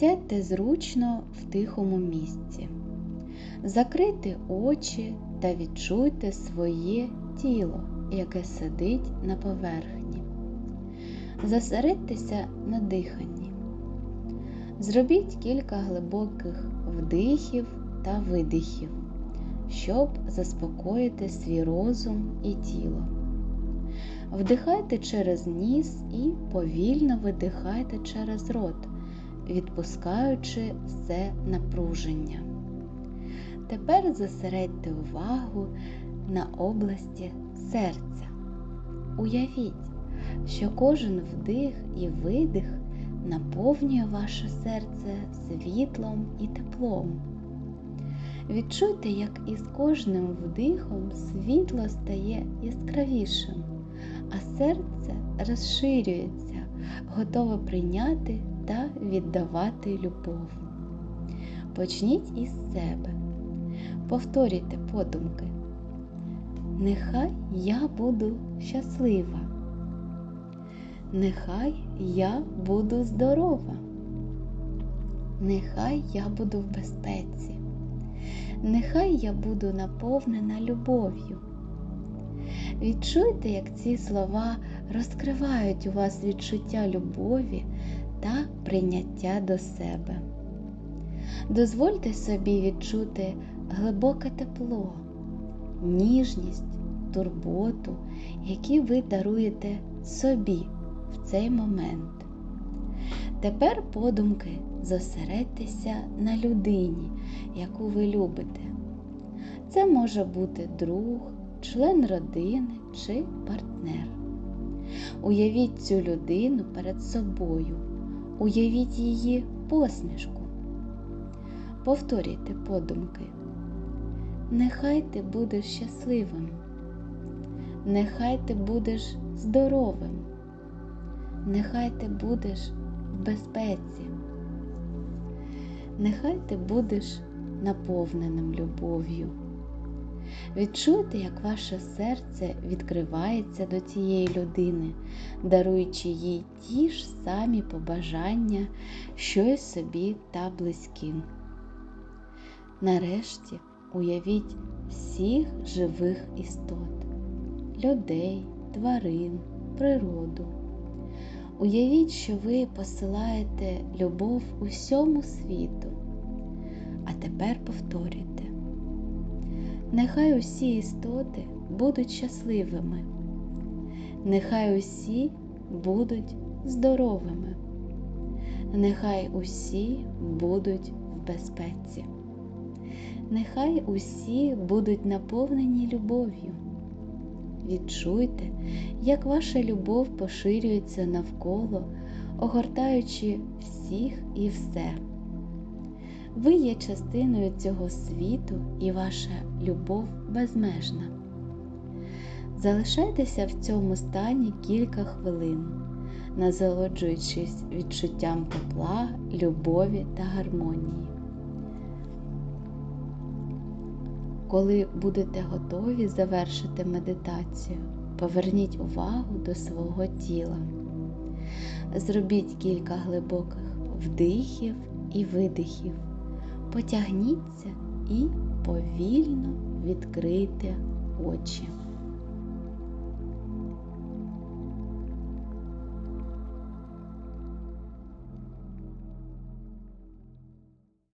Сядьте зручно в тихому місці, закрийте очі та відчуйте своє тіло, яке сидить на поверхні. Зосередьтеся на диханні. Зробіть кілька глибоких вдихів та видихів, щоб заспокоїти свій розум і тіло. Вдихайте через ніс і повільно видихайте через рот, відпускаючи все напруження. Тепер зосередьте увагу на області серця. Уявіть, що кожен вдих і видих наповнює ваше серце світлом і теплом. Відчуйте, як із кожним вдихом світло стає яскравішим, а серце розширюється, готове прийняти та віддавати любов. Почніть із себе. Повторюйте подумки. Нехай я буду щаслива. Нехай я буду здорова. Нехай я буду в безпеці. Нехай я буду наповнена любов'ю. Відчуйте, як ці слова розкривають у вас відчуття любові та прийняття до себе. Дозвольте собі відчути глибоке тепло, ніжність, турботу, які ви даруєте собі в цей момент. Тепер подумки зосередьтеся на людині, яку ви любите. Це може бути друг, член родини чи партнер. Уявіть цю людину перед собою, уявіть її посмішку. Повторюйте подумки. Нехай ти будеш щасливим, нехай ти будеш здоровим, нехай ти будеш в безпеці, нехай ти будеш наповненим любов'ю. Відчуйте, як ваше серце відкривається до цієї людини, даруючи їй ті ж самі побажання, що й собі та близьким. Нарешті уявіть всіх живих істот, людей, тварин, природу. Уявіть, що ви посилаєте любов усьому світу. А тепер повторюйте. Нехай усі істоти будуть щасливими, нехай усі будуть здоровими, нехай усі будуть в безпеці, нехай усі будуть наповнені любов'ю. Відчуйте, як ваша любов поширюється навколо, огортаючи всіх і все. Ви є частиною цього світу і ваша любов безмежна. Залишайтеся в цьому стані кілька хвилин, насолоджуючись відчуттям тепла, любові та гармонії. Коли будете готові завершити медитацію, поверніть увагу до свого тіла. Зробіть кілька глибоких вдихів і видихів. Потягніться і повільно відкрийте очі.